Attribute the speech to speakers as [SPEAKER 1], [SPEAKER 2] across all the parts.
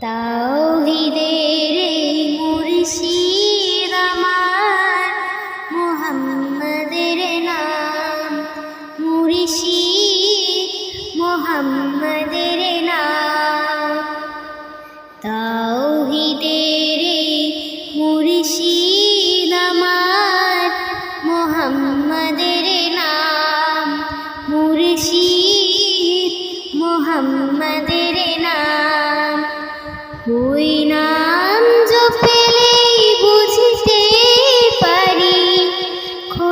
[SPEAKER 1] তাওহিদের মুর্শিদ আমার মোহাম্মদের নাম। মুর্শিদ মোহাম্মদের নাম। তাওহিদের মুর্শিদ মোহাম্মদের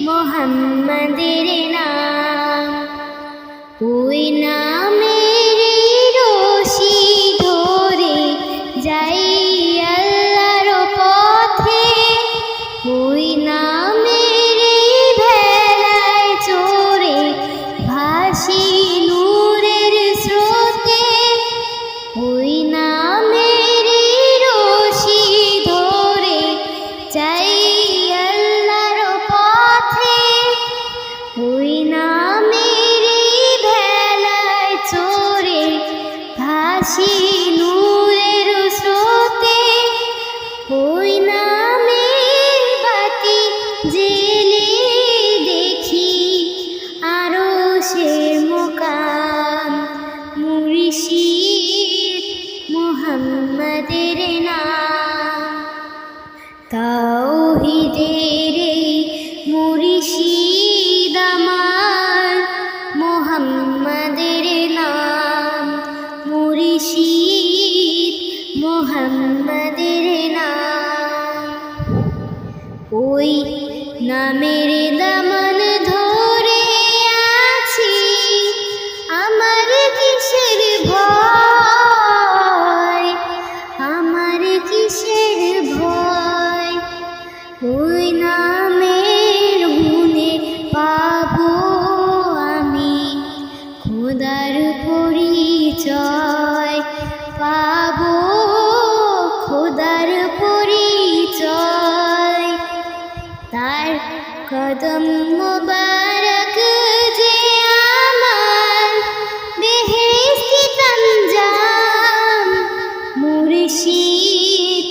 [SPEAKER 1] মোহাম্মদের নাম। ওই নামের ভাসি নূরের স্রোতে। ওই নামের বাতি জেলে দেখি আরও সে মোকাম। মুর্শিদ মোহাম্মদের নাম। তাওহিদের ওই নামের দামান ধরে আছি আমার কিসের ভয়? আমার কিসের ভয়? ওই নামের গুণে পাবো আমি খোদার পরিচয়, পাবো কদম মুবারক যে আমার বেহেশতি গঞ্জাম মুর্শিদ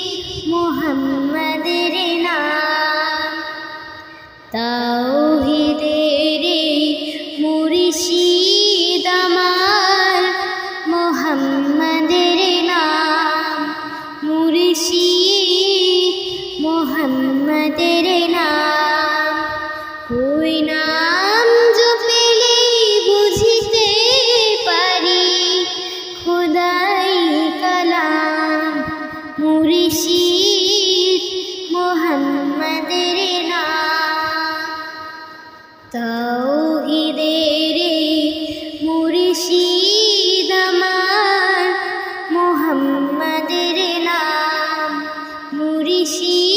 [SPEAKER 1] মোহাম্মদের নাম। তাও 心。